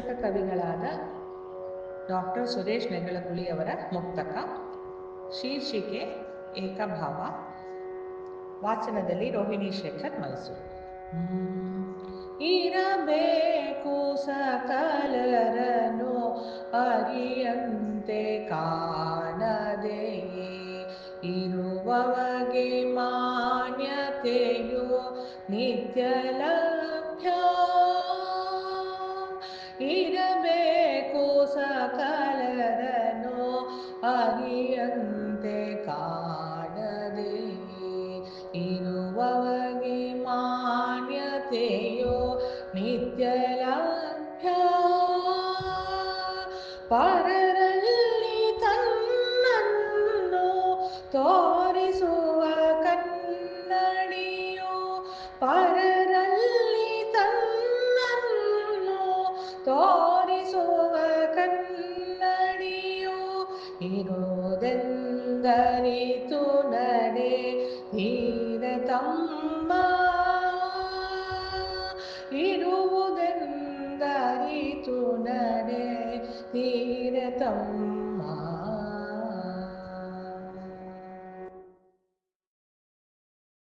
ಕವಿಗಳಾದ doctor Suresh ನೆಗಳಗುಳಿಯವರ ಮುಕ್ತಕ, ಶೀರ್ಷಿಕೆ ಏಕಭಾವ, ವಾಚನದಲ್ಲಿ ರೋಹಿಣಿ ಶೇಖರ್ ಮೈಸೂರು. ಇರಬೇಕು ಸಕಲರನು ಅರಿಯಂತೆ ಕಾಣದೆಯೇ, ಇರುವವಗೆ ಮಾನ್ಯತೆಯು ನಿತ್ಯ ಲಭ್ಯ ಇರಬೇಕು ಸಕಲರನು ಅರಿಯಂತೆ ಕಾಣದೆಯೇ ಇರುವವಗೆ ಮಾನ್ಯತೆಯೋ ನಿತ್ಯ ಲಭ್ಯ ಪರರಲ್ಲಿ ತನ್ನನ್ನು ತೋರಿಸುವ ಕನ್ನಡಿಯೋ ಪರರಲ್ಲಿ ತೋರಿಸುವ ಕನ್ನಡಿಯೋ ಇರೋದೆಂದರಿತು ನಡೆ ತೀರ ತಮ್ಮ ಇರುವುದೆಂದರಿತು ನಡೆ ತೀರ ತಮ್ಮ